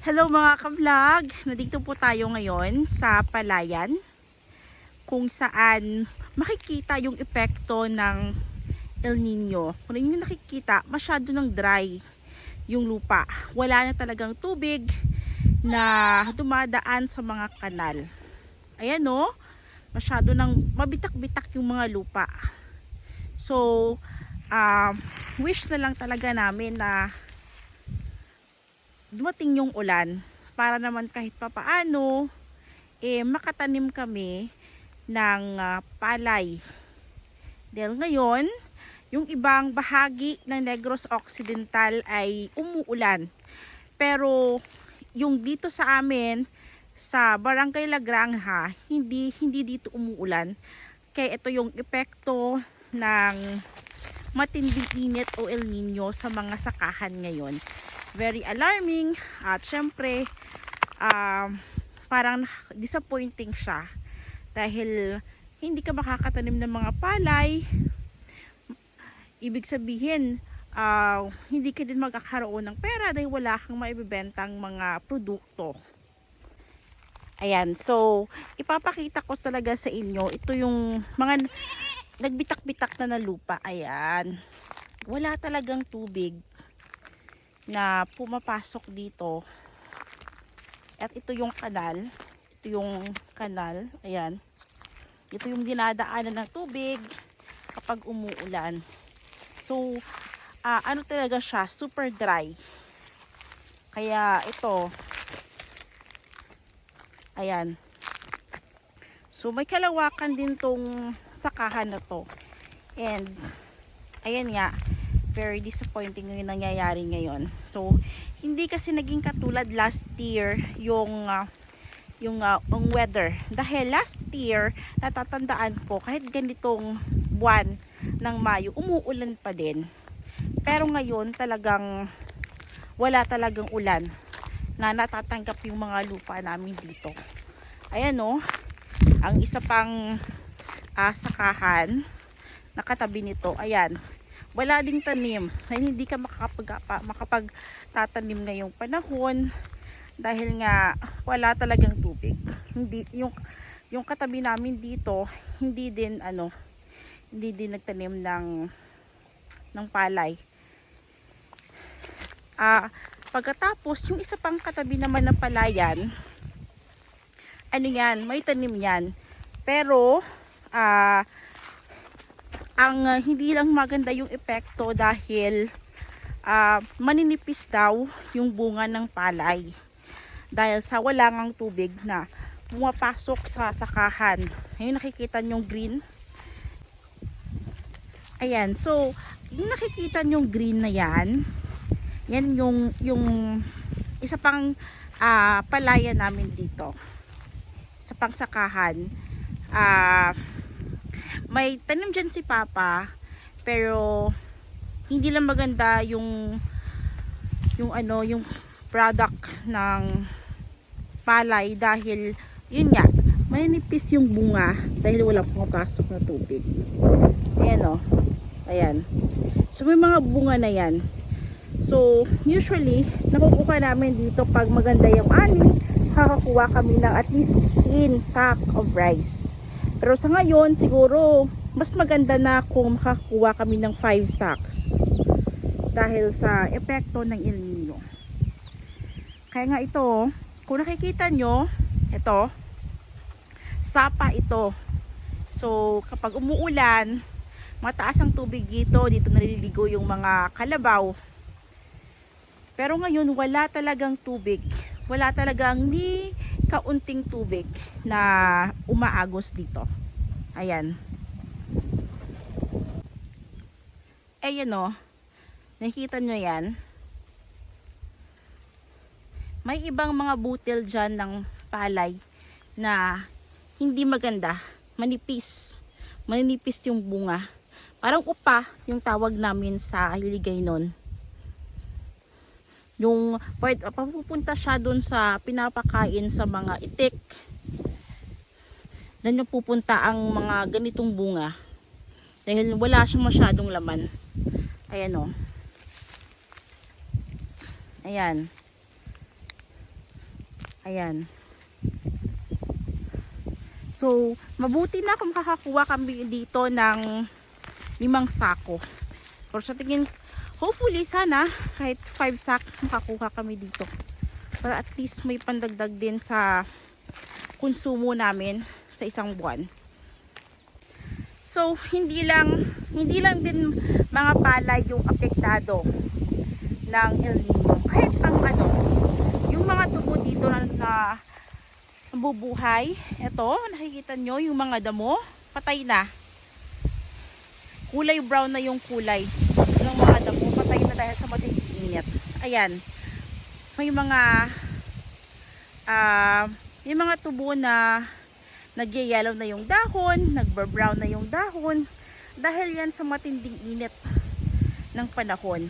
Hello mga ka-vlog! Nandito po tayo ngayon sa Palayan kung saan makikita yung epekto ng El Nino. Kung ninyo nakikita, masyado ng dry yung lupa. Wala na talagang tubig na dumadaan sa mga kanal. Ayan o, masyado ng mabitak-bitak yung mga lupa. So, um, wish na lang talaga namin na dumating yung ulan para naman kahit papaano eh makatanim kami ng ah, palay. Dahil ngayon, yung ibang bahagi ng Negros Occidental ay umuulan. Pero yung dito sa amin sa Barangay Lagrangha, hindi hindi dito umuulan. Kaya ito yung epekto ng matinding init o El Nino sa mga sakahan ngayon very alarming at syempre um, parang disappointing siya dahil hindi ka makakatanim ng mga palay. Ibig sabihin uh, hindi ka din magkakaroon ng pera dahil wala kang maibibentang mga produkto. Ayan so ipapakita ko talaga sa inyo ito yung mga nagbitak-bitak na na lupa ayan wala talagang tubig na pumapasok dito. At ito yung kanal. Ito yung kanal. Ayan. Ito yung dinadaanan ng tubig kapag umuulan. So, ah, ano talaga siya? Super dry. Kaya ito. Ayan. So, may kalawakan din tong sakahan na to. And, ayan nga very disappointing yung nangyayari ngayon. So, hindi kasi naging katulad last year yung uh, yung uh, ang weather. Dahil last year, natatandaan ko, kahit ganitong buwan ng Mayo, umuulan pa din. Pero ngayon, talagang wala talagang ulan na natatanggap yung mga lupa namin dito. Ayan o, ang isa pang uh, sakahan nakatabi nito. Ayan, wala ding tanim. Na hindi ka makapag, makapagtatanim ngayong panahon dahil nga wala talagang tubig. Hindi yung yung katabi namin dito hindi din ano hindi din nagtanim ng ng palay. Ah pagkatapos yung isa pang katabi naman ng palayan ano yan may tanim yan. Pero ah ang uh, hindi lang maganda yung epekto dahil uh, maninipis daw yung bunga ng palay. Dahil sa wala ngang tubig na pumapasok sa sakahan. Ayun nakikita yung green. Ayan so yung nakikita yung green na yan yan yung yung isa pang uh, palaya namin dito. Isa pang sakahan. Ah uh, may tanim dyan si Papa pero hindi lang maganda yung yung ano yung product ng palay dahil yun nga maninipis yung bunga dahil wala pumapasok na tubig. Ayan o oh. ayan. So may mga bunga na yan. So usually nakukuha namin dito pag maganda yung ani kakakuha kami ng at least 16 sack of rice pero sa ngayon, siguro, mas maganda na kung makakuha kami ng 5 sacks. Dahil sa epekto ng El Nino. Kaya nga ito, kung nakikita nyo, ito, sapa ito. So, kapag umuulan, mataas ang tubig dito, dito naliligo yung mga kalabaw. Pero ngayon, wala talagang tubig. Wala talagang ni kaunting tubig na umaagos dito. Ayan. Ayan o. Nakikita nyo yan. May ibang mga butil dyan ng palay na hindi maganda. Manipis. Manipis yung bunga. Parang upa yung tawag namin sa liligay nun yung papupunta siya doon sa pinapakain sa mga itik dan yung pupunta ang mga ganitong bunga dahil wala siyang masyadong laman ayan o oh. ayan Ayan. So, mabuti na kung makakakuha kami dito ng limang sako. Pero sa tingin, hopefully sana kahit 5 sak makakuha kami dito. Para at least may pandagdag din sa konsumo namin sa isang buwan. So, hindi lang hindi lang din mga palay yung apektado ng El Nino. Kahit ang ano, yung mga tubo dito na, na nabubuhay, ito, nakikita nyo, yung mga damo, patay na. Kulay brown na yung kulay patay na dahil sa matinding init. Ayan, may mga ah, may mga tubo na nagyayelaw na yung dahon, nagbar-brown na yung dahon, dahil yan sa matinding init ng panahon.